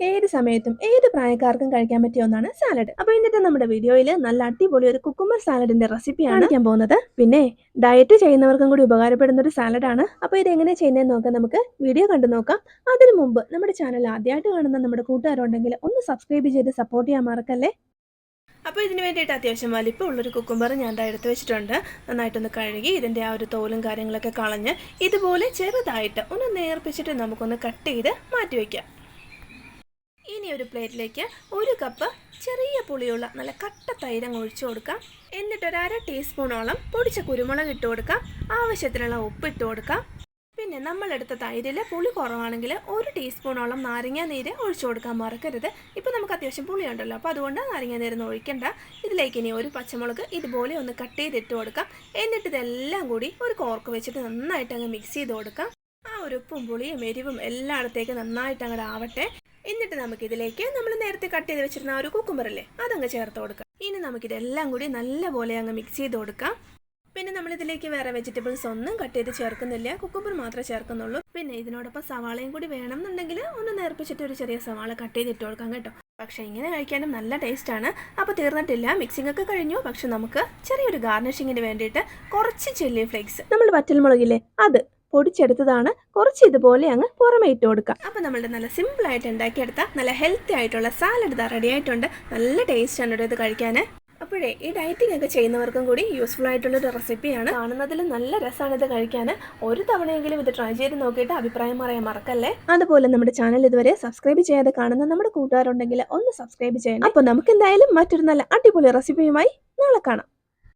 ഏത് സമയത്തും ഏത് പ്രായക്കാർക്കും കഴിക്കാൻ പറ്റിയ ഒന്നാണ് സാലഡ് അപ്പോൾ ഇന്നത്തെ നമ്മുടെ വീഡിയോയിൽ നല്ല അടിപൊളി ഒരു കുക്കുമ്പർ സാലഡിന്റെ റെസിപ്പിയാണ് ഞാൻ പോകുന്നത്. പിന്നെ ഡയറ്റ് ചെയ്യുന്നവർക്കും കൂടി ഉപകാരപ്പെടുന്ന ഒരു സാലഡാണ് അപ്പോൾ ഇത് എങ്ങനെ ചെയ്യുന്നതെന്ന് നോക്കാം. നമുക്ക് വീഡിയോ കണ്ടു നോക്കാം. അതിനു മുമ്പ് നമ്മുടെ ചാനൽ ആദ്യമായിട്ട് കാണുന്ന നമ്മുടെ കൂട്ടുകാരുണ്ടെങ്കിൽ ഒന്ന് സബ്സ്ക്രൈബ് ചെയ്ത് സപ്പോർട്ട് ചെയ്യാൻ മറക്കല്ലേ? അപ്പോൾ ഇതിന് വേണ്ടിയിട്ട് അത്യാവശ്യം വലിപ്പമുള്ളൊരു കുക്കുംബർ ഞാൻ ദാ എടുത്ത് വെച്ചിട്ടുണ്ട്. നന്നായിട്ടൊന്ന് കഴുകി ഇതിന്റെ ആ ഒരു തോലും കാര്യങ്ങളൊക്കെ കളഞ്ഞ് ഇതുപോലെ ചെറുതായിട്ട് ഒന്ന് നേർപ്പിച്ചിട്ട് നമുക്കൊന്ന് കട്ട് ചെയ്ത് മാറ്റി വയ്ക്കാം ഇനി ഒരു പ്ലേറ്റിലേക്ക് ഒരു കപ്പ് ചെറിയ പുളിയുള്ള നല്ല കട്ട തൈരങ്ങ് ഒഴിച്ചു കൊടുക്കാം. എന്നിട്ട് ഒരു അര ടീസ്പൂണോളം പൊടിച്ച കുരുമുളക് ഇട്ട് കൊടുക്കാം. ആവശ്യത്തിനുള്ള ഉപ്പ് ഇട്ട് കൊടുക്കാം. പിന്നെ നമ്മളെടുത്ത തൈരിൽ പുളി കുറവാണെങ്കിൽ ഒരു ടീസ്പൂണോളം നാരങ്ങ നീര് ഒഴിച്ചു കൊടുക്കാൻ മറക്കരുത്. ഇപ്പോൾ നമുക്ക് അത്യാവശ്യം പുളിയുണ്ടല്ലോ. അപ്പോൾ അതുകൊണ്ട് നാരങ്ങ നീരൊന്നും ഒഴിക്കണ്ട. ഇതിലേക്ക് ഇനി ഒരു പച്ചമുളക് ഇതുപോലെ ഒന്ന് കട്ട് ചെയ്തിട്ട് കൊടുക്കാം. എന്നിട്ട് ഇതെല്ലാം കൂടി ഒരു കോർക്ക് വെച്ചിട്ട് നന്നായിട്ട് അങ്ങ് മിക്സ് ചെയ്ത് കൊടുക്കാം. ആ ഒരു ഉപ്പും പുളിയും എരിവും എല്ലായിടത്തേക്ക് നന്നായിട്ട് അങ്ങോട്ട് ആവട്ടെ. എന്നിട്ട് നമുക്ക് ഇതിലേക്ക് നമ്മൾ നേരത്തെ കട്ട് ചെയ്ത് വെച്ചിരുന്ന ആ ഒരു കുക്കുമ്പറല്ലേ അതങ്ങ് ചേർത്ത് കൊടുക്കാം. ഇനി നമുക്കിതെല്ലാം കൂടി നല്ലപോലെ അങ്ങ് മിക്സ് ചെയ്ത് കൊടുക്കാം. പിന്നെ നമ്മൾ ഇതിലേക്ക് വേറെ വെജിറ്റബിൾസ് ഒന്നും കട്ട് ചെയ്ത് ചേർക്കുന്നില്ല. കുക്കുമ്പർ മാത്രമേ ചേർക്കുന്നുള്ളൂ. പിന്നെ ഇതിനോടൊപ്പം സവാളയും കൂടി വേണം എന്നുണ്ടെങ്കിൽ ഒന്ന് നേർപ്പിച്ചിട്ട് ഒരു ചെറിയ സവാള കട്ട് ചെയ്തിട്ട് കൊടുക്കാം കേട്ടോ. പക്ഷേ ഇങ്ങനെ കഴിക്കാനും നല്ല ടേസ്റ്റ് ആണ്. അപ്പോൾ തീർന്നിട്ടില്ല. മിക്സിംഗ് ഒക്കെ കഴിഞ്ഞു. പക്ഷെ നമുക്ക് ചെറിയൊരു ഗാർണിഷിങ്ങിന് വേണ്ടിയിട്ട് കുറച്ച് ചില്ലി ഫ്ലേക്സ് നമ്മൾ വറ്റൽ മുളകില്ലേ അത് പൊടിച്ചെടുത്തതാണ്. കുറച്ച് ഇതുപോലെ അങ്ങ് പുറമേ ഇട്ട് കൊടുക്കാം അപ്പോൾ നമ്മളുടെ നല്ല സിമ്പിൾ ആയിട്ട് ഉണ്ടാക്കിയെടുത്ത നല്ല ഹെൽത്തി ആയിട്ടുള്ള സാലഡ് ഇതാ റെഡി ആയിട്ടുണ്ട്. നല്ല ടേസ്റ്റ് ആണ് ഇത് കഴിക്കാൻ അപ്പോഴേ ഈ ഡയറ്റിംഗ് ഒക്കെ ചെയ്യുന്നവർക്കും കൂടി യൂസ്ഫുൾ ആയിട്ടുള്ള ഒരു റെസിപ്പിയാണ് കാണുന്നതിൽ നല്ല രസമാണ് ഇത് കഴിക്കാൻ ഒരു തവണയെങ്കിലും ഇത് ട്രൈ ചെയ്ത് നോക്കിയിട്ട് അഭിപ്രായം പറയാൻ മറക്കല്ലേ? അതുപോലെ നമ്മുടെ ചാനൽ ഇതുവരെ സബ്സ്ക്രൈബ് ചെയ്യാതെ കാണുന്ന നമ്മുടെ കൂട്ടുകാരുണ്ടെങ്കിൽ ഒന്ന് സബ്സ്ക്രൈബ് ചെയ്യണം. അപ്പോൾ നമുക്ക് എന്തായാലും മറ്റൊരു നല്ല അടിപൊളി റെസിപ്പിയുമായി നാളെ കാണാം.